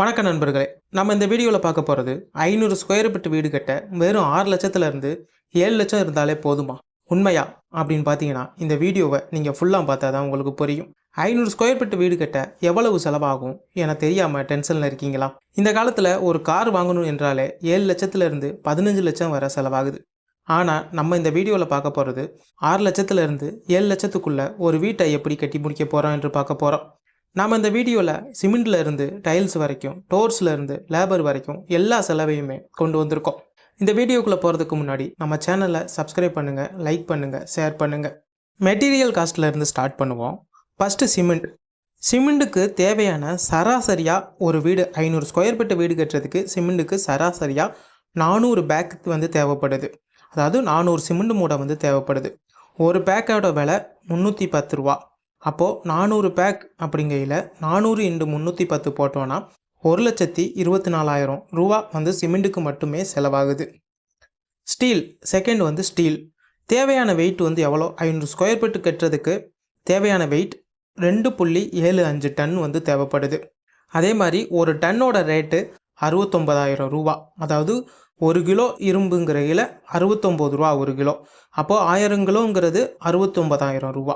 வணக்க நண்பர்களே நம்ம இந்த வீடியோவில் பார்க்க போகிறது ஐநூறு ஸ்கொயர் ஃபீட் வீடு கட்ட வெறும் ஆறு லட்சத்துலேருந்து ஏழு லட்சம் இருந்தாலே போதுமா? உண்மையா? அப்படின்னு பார்த்தீங்கன்னா இந்த வீடியோவை நீங்கள் ஃபுல்லாக பார்த்தா தான் உங்களுக்கு புரியும். ஐநூறு ஸ்கொயர் ஃபீட் வீடு கட்ட எவ்வளவு செலவாகும் என தெரியாமல் டென்ஷனில் இருக்கீங்களா? இந்த காலத்தில் ஒரு கார் வாங்கணும் என்றாலே ஏழு லட்சத்துலேருந்து பதினஞ்சு லட்சம் வர செலவாகுது. ஆனால் நம்ம இந்த வீடியோவில் பார்க்க போகிறது ஆறு லட்சத்துலேருந்து ஏழு லட்சத்துக்குள்ளே ஒரு வீட்டை எப்படி கட்டி முடிக்க போகிறோம் என்று பார்க்க போகிறோம் நாம் இந்த வீடியோவில் சிமெண்டில் இருந்து டைல்ஸ் வரைக்கும் டோர்ஸில் இருந்து லேபர் வரைக்கும் எல்லா செலவையுமே கொண்டு வந்திருக்கோம். இந்த வீடியோக்குள்ளே போகிறதுக்கு முன்னாடி நம்ம சேனலை சப்ஸ்கிரைப் பண்ணுங்கள் லைக் பண்ணுங்கள் ஷேர் பண்ணுங்கள் மெட்டீரியல் காஸ்ட்டில் இருந்து ஸ்டார்ட் பண்ணுவோம். ஃபஸ்ட்டு சிமெண்ட் சிமெண்ட்டுக்கு தேவையான சராசரியாக ஒரு வீடு ஐநூறு ஸ்கொயர் ஃபீட் வீடு கட்டுறதுக்கு சிமெண்ட்டுக்கு சராசரியாக நானூறு பேக் வந்து தேவைப்படுது. அதாவது நானூறு சிமெண்ட் மூடை வந்து தேவைப்படுது. ஒரு பேக்கோட விலை முந்நூற்றி பத்து ரூபா. அப்போது நானூறு பேக் அப்படிங்கையில் நானூறு இன்டு முந்நூற்றி பத்து போட்டோன்னா ஒரு லட்சத்தி இருபத்தி நாலாயிரம் ரூபா வந்து சிமெண்ட்டுக்கு மட்டுமே செலவாகுது. ஸ்டீல் செகண்ட் வந்து ஸ்டீல். தேவையான வெயிட் வந்து எவ்வளோ? ஐநூறு ஸ்கொயர் ஃபீட் கட்டுறதுக்கு தேவையான வெயிட் ரெண்டு புள்ளி ஏழு அஞ்சு டன் வந்து தேவைப்படுது. அதே மாதிரி ஒரு டன்னோட ரேட்டு அறுபத்தொம்பதாயிரம் ரூபா. அதாவது ஒரு கிலோ இரும்புங்கிறையில் அறுபத்தொம்போது ரூபா ஒரு கிலோ. அப்போது ஆயிரம் கிலோங்கிறது அறுபத்தொம்பதாயிரம் ரூபா.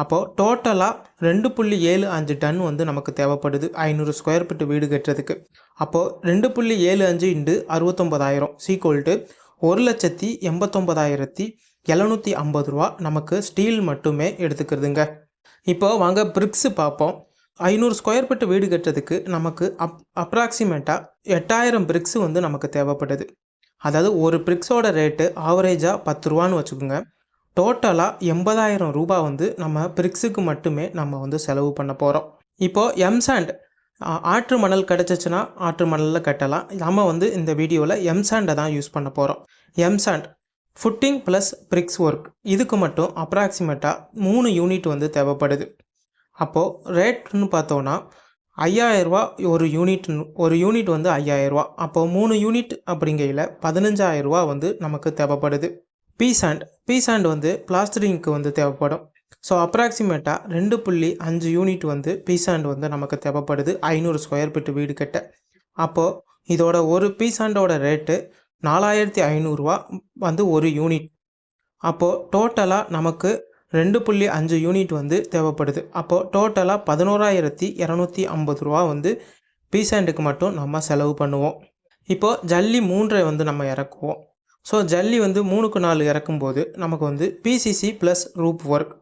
அப்போது டோட்டலாக ரெண்டு புள்ளி ஏழு அஞ்சு டன் வந்து நமக்கு தேவைப்படுது. ஐநூறு ஸ்கொயர் ஃபீட் வீடு கட்டுறதுக்கு. அப்போது ரெண்டு புள்ளி ஏழு அஞ்சு இண்டு அறுபத்தொம்பதாயிரம் சீக்கோல்ட்டு ஒரு லட்சத்தி எண்பத்தொம்பதாயிரத்தி எழுநூற்றி ஐம்பது ரூபா நமக்கு ஸ்டீல் மட்டுமே எடுத்துக்கிறதுங்க. இப்போ வாங்க பிரிக்ஸு பார்ப்போம். ஐநூறு ஸ்கொயர் ஃபீட் வீடு கட்டுறதுக்கு நமக்கு அப் அப்ராக்சிமேட்டாக எட்டாயிரம் பிரிக்ஸு வந்து நமக்கு தேவைப்படுது. அதாவது ஒரு பிரிக்ஸோட ரேட்டு ஆவரேஜாக பத்து ரூபான்னு வச்சுக்கோங்க. டோட்டலாக எண்பதாயிரம் ரூபாய் வந்து நம்ம பிரிக்ஸுக்கு மட்டுமே நம்ம வந்து செலவு பண்ண போகிறோம் இப்போது எம்சாண்ட் ஆற்று மணல் கிடச்சிச்சின்னா ஆற்று மணலில் கட்டலாம். நம்ம வந்து இந்த வீடியோவில் எம்சாண்டை தான் யூஸ் பண்ண போகிறோம் M sand footing plus bricks work இதுக்கு மட்டும் அப்ராக்சிமேட்டாக மூணு யூனிட் வந்து தேவைப்படுது. அப்போது ரேட்னு பார்த்தோன்னா ஐயாயிரரூவா ஒரு யூனிட் ஒரு யூனிட் வந்து ஐயாயிரரூவா அப்போது மூணு யூனிட் அப்படிங்கையில் பதினஞ்சாயிரரூவா வந்து நமக்கு தேவைப்படுது. பீ சாண்ட் பீ சாண்ட் வந்து பிளாஸ்டரிங்க்கு வந்து தேவைப்படும். ஸோ அப்ராக்சிமேட்டாக ரெண்டு புள்ளி அஞ்சு யூனிட் வந்து பீ சாண்ட் வந்து நமக்கு தேவைப்படுது. ஐநூறு ஸ்கொயர் ஃபீட் வீடு கட்ட. அப்போது இதோட ஒரு பீ சாண்டோட ரேட்டு நாலாயிரத்தி ஐநூறுரூவா வந்து ஒரு யூனிட் அப்போது டோட்டலாக நமக்கு ரெண்டு புள்ளி அஞ்சு யூனிட் வந்து தேவைப்படுது. அப்போது டோட்டலாக பதினோராயிரத்தி இரநூத்தி ஐம்பது ரூபா வந்து பீசாண்டுக்கு மட்டும் நம்ம செலவு பண்ணுவோம். இப்போது ஜல்லி மூன்றை வந்து நம்ம இறக்குவோம். ஸோ ஜல்லி வந்து மூணுக்கு நாலு இறக்கும்போது நமக்கு வந்து பிசிசி ப்ளஸ் ரூப் ஒர்க்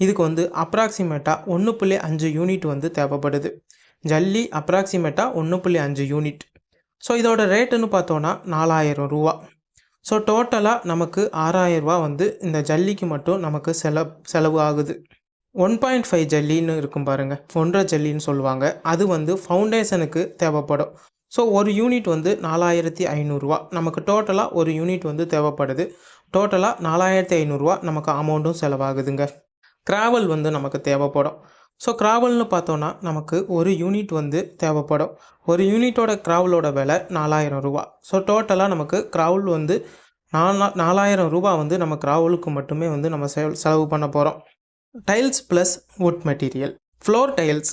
இதுக்கு வந்து அப்ராக்சிமேட்டாக ஒன்று புள்ளி அஞ்சு யூனிட் வந்து தேவைப்படுது. ஜல்லி அப்ராக்சிமேட்டாக ஒன்று புள்ளி அஞ்சு யூனிட் ஸோ இதோட ரேட்டுன்னு பார்த்தோன்னா நாலாயிரம் ரூபா. ஸோ டோட்டலாக நமக்கு ஆறாயிரம் ரூபா வந்து இந்த ஜல்லிக்கு மட்டும் நமக்கு செலவு செலவு ஆகுது. ஒன் பாயிண்ட் ஃபைவ் ஜல்லின்னு இருக்கும் பாருங்கள் ஒன்றரை ஜல்லின்னு சொல்லுவாங்க. அது வந்து ஃபவுண்டேஷனுக்கு தேவைப்படும். ஸோ ஒரு யூனிட் வந்து நாலாயிரத்தி ஐநூறுரூவா நமக்கு டோட்டலாக ஒரு யூனிட் வந்து தேவைப்படுது. டோட்டலாக நாலாயிரத்தி ஐநூறுரூவா நமக்கு அமௌண்ட்டும் செலவாகுதுங்க. கிராவல் வந்து நமக்கு தேவைப்படும். ஸோ கிராவல்னு பார்த்தோன்னா நமக்கு ஒரு யூனிட் வந்து தேவைப்படும். ஒரு யூனிட்டோட கிராவலோட விலை நாலாயிரம் ரூபா. ஸோ டோட்டலாக நமக்கு கிராவல் வந்து நாலா நாலாயிரம் ரூபா வந்து நம்ம கிராவலுக்கு மட்டுமே வந்து நம்ம செலவு செலவு பண்ண போகிறோம் tiles plus wood material floor tiles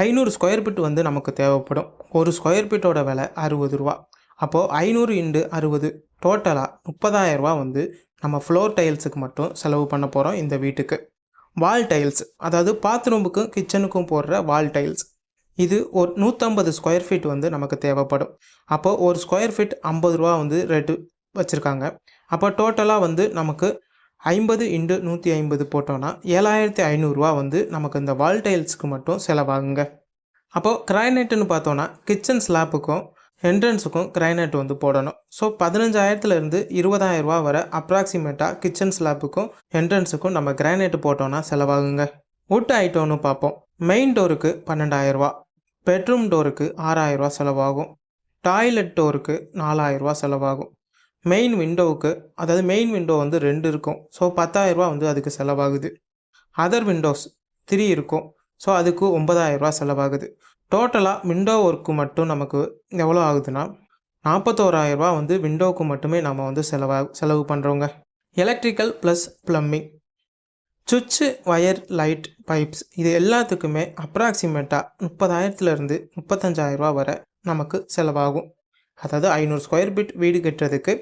ஐநூறு ஸ்கொயர் ஃபீட் வந்து நமக்கு தேவைப்படும். ஒரு ஸ்கொயர் ஃபீட்டோட விலை அறுபது ரூபா. அப்போது ஐநூறு இண்டு அறுபது டோட்டலாக முப்பதாயிரரூபா வந்து நம்ம ஃப்ளோர் டைல்ஸுக்கு மட்டும் செலவு பண்ண போகிறோம் இந்த வீட்டுக்கு. வால் டைல்ஸ் அதாவது பாத்ரூமுக்கும் கிச்சனுக்கும் போடுற வால் டைல்ஸ் இது ஒரு நூற்றம்பது ஸ்கொயர் ஃபீட் வந்து நமக்கு தேவைப்படும். அப்போது ஒரு ஸ்கொயர் ஃபீட் ஐம்பது ரூபா வந்து ரேட்டு வச்சுருக்காங்க. அப்போ டோட்டலாக வந்து நமக்கு ஐம்பது இன்டு நூற்றி ஐம்பது போட்டோன்னா ஏழாயிரத்தி ஐநூறுரூவா வந்து நமக்கு இந்த வால் டைல்ஸுக்கு மட்டும் செலவாகுங்க. அப்போது கிரைனைட்டுன்னு பார்த்தோன்னா கிச்சன் ஸ்லாப்புக்கும் என்ட்ரன்ஸுக்கும் கிரைனைட் வந்து போடணும். ஸோ பதினஞ்சாயிரத்துலேருந்து இருபதாயிரரூவா வரை அப்ராக்சிமேட்டாக கிச்சன் ஸ்லாப்புக்கும் என்ட்ரன்ஸுக்கும் நம்ம கிரைனைட் போட்டோன்னா செலவாகுங்க. வுட் ஐட்டம்னு பார்ப்போம். மெயின் டோருக்கு பன்னெண்டாயிரரூவா பெட்ரூம் டோருக்கு ஆறாயிரரூவா செலவாகும். டாய்லெட் டோருக்கு நாலாயிரரூவா செலவாகும். மெயின் விண்டோவுக்கு அதாவது மெயின் விண்டோ வந்து ரெண்டு இருக்கும். ஸோ பத்தாயிரரூபா வந்து அதுக்கு செலவாகுது. அதர் விண்டோஸ் த்ரீ இருக்கும். ஸோ அதுக்கு ஒன்பதாயிரரூபா செலவாகுது. டோட்டலாக விண்டோ ஒர்க்கு மட்டும் நமக்கு எவ்வளோ ஆகுதுன்னா நாற்பத்தோராயிரரூபா வந்து விண்டோவுக்கு மட்டுமே நம்ம வந்து செலவா செலவு பண்ணுறோங்க எலக்ட்ரிக்கல் ப்ளஸ் ப்ளம்பிங் சுவிட்சு ஒயர் லைட் பைப்ஸ் இது எல்லாத்துக்குமே அப்ராக்சிமேட்டாக முப்பதாயிரத்துலேருந்து முப்பத்தஞ்சாயிரரூபா வரை நமக்கு செலவாகும். அதாவது ஐநூறு ஸ்கொயர் ஃபீட் வீடு கட்டுறதுக்கு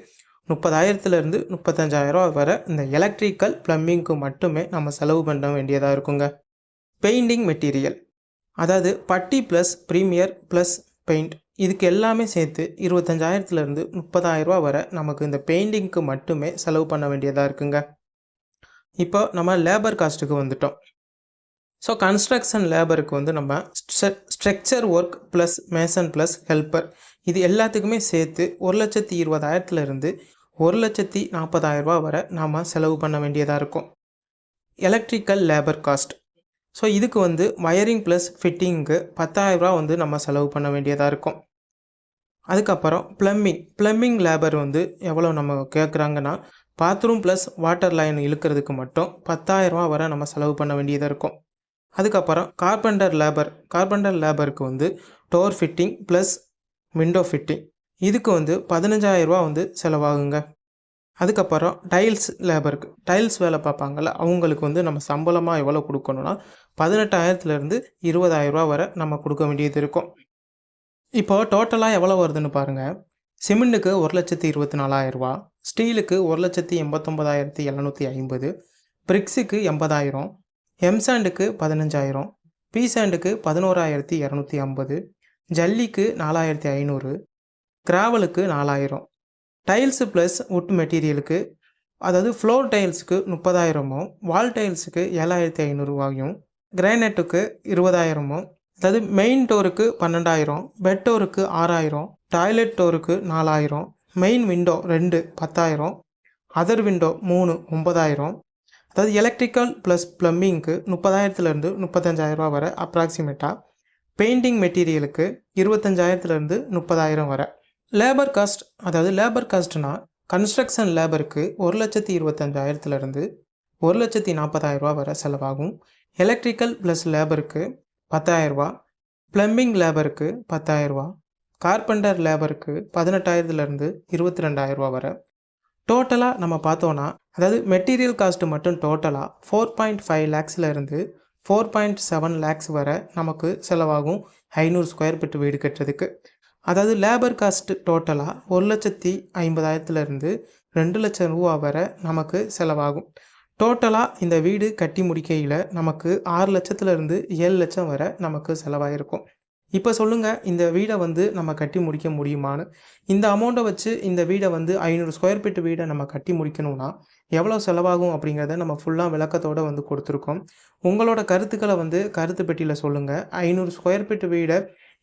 முப்பதாயிரத்துலேருந்து முப்பத்தஞ்சாயிரம் வரை இந்த எலக்ட்ரிக்கல் ப்ளம்பிங்க்கு மட்டுமே நம்ம செலவு பண்ண வேண்டியதாக இருக்குங்க. பெயிண்டிங் மெட்டீரியல் அதாவது பட்டி ப்ளஸ் ப்ரீமியர் ப்ளஸ் பெயிண்ட் இதுக்கு எல்லாமே சேர்த்து இருபத்தஞ்சாயிரத்துலேருந்து முப்பதாயிரரூபா வரை நமக்கு இந்த பெயிண்டிங்க்கு மட்டுமே செலவு பண்ண வேண்டியதாக இருக்குங்க. இப்போ நம்ம லேபர் காஸ்ட்டுக்கு வந்துட்டோம். ஸோ கன்ஸ்ட்ரக்ஷன் லேபருக்கு வந்து நம்ம structure work plus mason plus helper இது எல்லாத்துக்குமே சேர்த்து ஒரு லட்சத்தி இருபதாயிரத்துலேருந்து ஒரு லட்சத்தி நாற்பதாயிரரூபா வரை நாம் செலவு பண்ண வேண்டியதாக இருக்கும். எலக்ட்ரிக்கல் லேபர் காஸ்ட் ஸோ இதுக்கு வந்து வயரிங் ப்ளஸ் ஃபிட்டிங்க்கு பத்தாயிரரூபா வந்து நம்ம செலவு பண்ண வேண்டியதாக இருக்கும். அதுக்கப்புறம் ப்ளம்பிங் ப்ளம்பிங் லேபர் வந்து எவ்வளோ நம்ம கேட்குறாங்கன்னா பாத்ரூம் ப்ளஸ் வாட்டர் லைன் இழுக்கிறதுக்கு மட்டும் பத்தாயிரரூபா வரை நம்ம செலவு பண்ண வேண்டியதாக இருக்கும். அதுக்கப்புறம் கார்பெண்டர் லேபர் கார்பெண்டர் லேபருக்கு வந்து door fitting plus window fitting இதுக்கு வந்து பதினஞ்சாயிரரூபா வந்து செலவாகுங்க. அதுக்கப்புறம் டைல்ஸ் லேபருக்கு டைல்ஸ் வேலை பார்ப்பாங்கள்ல அவங்களுக்கு வந்து நம்ம சம்பளமாக எவ்வளோ கொடுக்கணும்னா பதினெட்டாயிரத்துலேருந்து இருபதாயிரரூபா வரை நம்ம கொடுக்க வேண்டியது இருக்கும். இப்போ டோட்டலாக எவ்வளோ வருதுன்னு பாருங்கள் சிமெண்ட்டுக்கு ஒரு லட்சத்தி இருபத்தி நாலாயிரரூபா ஸ்டீலுக்கு ஒரு லட்சத்தி எண்பத்தொம்பதாயிரத்தி எழுநூற்றி ஐம்பது பிரிக்ஸுக்கு எண்பதாயிரம் எம்சாண்டுக்கு பதினஞ்சாயிரம் பி சாண்டுக்கு பதினோராயிரத்தி இரநூத்தி ஐம்பது ஜல்லிக்கு நாலாயிரத்தி ஐநூறு கிராவலுக்கு நாலாயிரம் டைல்ஸு ப்ளஸ் உட் மெட்டீரியலுக்கு அதாவது ஃப்ளோர் டைல்ஸுக்கு முப்பதாயிரமும் வால் டைல்ஸுக்கு ஏழாயிரத்தி ஐநூறுவாயும் கிரானைட்டுக்கு இருபதாயிரமும் அதாவது மெயின் டோருக்கு பன்னெண்டாயிரம் பெட் டோருக்கு ஆறாயிரம் டாய்லெட் டோருக்கு நாலாயிரம் மெயின் விண்டோ ரெண்டு பத்தாயிரம் அதர் விண்டோ மூணு ஒம்பதாயிரம் அதாவது எலக்ட்ரிக்கல் ப்ளஸ் ப்ளம்பிங்க்கு முப்பதாயிரத்துலேருந்து முப்பத்தஞ்சாயிரரூபா வர அப்ராக்சிமேட்டாக பெயிண்டிங் மெட்டீரியலுக்கு இருபத்தஞ்சாயிரத்துலேருந்து முப்பதாயிரம் வர. லேபர் காஸ்ட் அதாவது லேபர் காஸ்ட்னா கன்ஸ்ட்ரக்ஷன் லேபருக்கு ஒரு லட்சத்தி இருபத்தஞ்சாயிரத்துலேருந்து ஒரு லட்சத்தி நாற்பதாயிரரூபா வர செலவாகும். எலக்ட்ரிக்கல் ப்ளஸ் லேபருக்கு பத்தாயிரரூபா ப்ளம்பிங் லேபருக்கு பத்தாயிரரூபா கார்பெண்டர் லேபருக்கு பதினெட்டாயிரத்துலேருந்து இருபத்தி ரெண்டாயிரரூபா வரை. டோட்டலாக நம்ம பார்த்தோன்னா அதாவது மெட்டீரியல் காஸ்ட்டு மட்டும் டோட்டலாக ஃபோர் பாயிண்ட் ஃபைவ் லேக்ஸ்லேருந்து ஃபோர் பாயிண்ட் செவன் லேக்ஸ் வரை நமக்கு செலவாகும் ஐநூறு ஸ்கொயர் ஃபீட் வீடு கட்டுறதுக்கு. அதாவது லேபர் காஸ்ட்டு டோட்டலாக ஒரு லட்சத்தி ஐம்பதாயிரத்துலேருந்து ரெண்டு லட்சம் ரூபா வரை நமக்கு செலவாகும். டோட்டலாக இந்த வீடு கட்டி முடிக்கையில் நமக்கு ஆறு லட்சத்துலேருந்து ஏழு லட்சம் வரை நமக்கு செலவாயிருக்கும். இப்போ சொல்லுங்கள் இந்த வீடை வந்து நம்ம கட்டி முடிக்க முடியுமான்னு. இந்த அமௌண்ட்டை வச்சு இந்த வீடை வந்து ஐநூறு ஸ்கொயர் ஃபீட் வீடை நம்ம கட்டி முடிக்கணும்னா எவ்வளோ செலவாகும் அப்படிங்கிறத நம்ம ஃபுல்லாக விளக்கத்தோடு வந்து கொடுத்துருக்கோம். உங்களோட கருத்துக்களை வந்து கருத்து பெட்டியில் சொல்லுங்கள் ஐநூறு ஸ்கொயர் ஃபீட் வீடை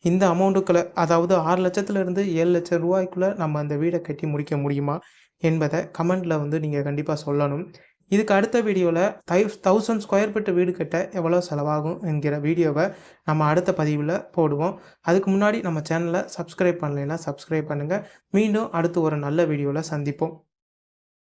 இந்த அமௌண்ட்டுக்குள்ளே அதாவது ஆறு லட்சத்துலேருந்து ஏழு லட்சம் ரூபாய்க்குள்ளே நம்ம அந்த வீடை கட்டி முடிக்க முடியுமா என்பதை கமெண்டில் வந்து நீங்கள் கண்டிப்பாக சொல்லணும். இதுக்கு அடுத்த வீடியோவில் தை தௌசண்ட் ஸ்கொயர் ஃபீட் வீடு கட்ட எவ்வளோ செலவாகும் என்கிற வீடியோவை நம்ம அடுத்த பதிவில் போடுவோம். அதுக்கு முன்னாடி நம்ம சேனலை சப்ஸ்கிரைப் பண்ணலைன்னா சப்ஸ்கிரைப் பண்ணுங்கள் மீண்டும் அடுத்து ஒரு நல்ல வீடியோவில் சந்திப்போம்.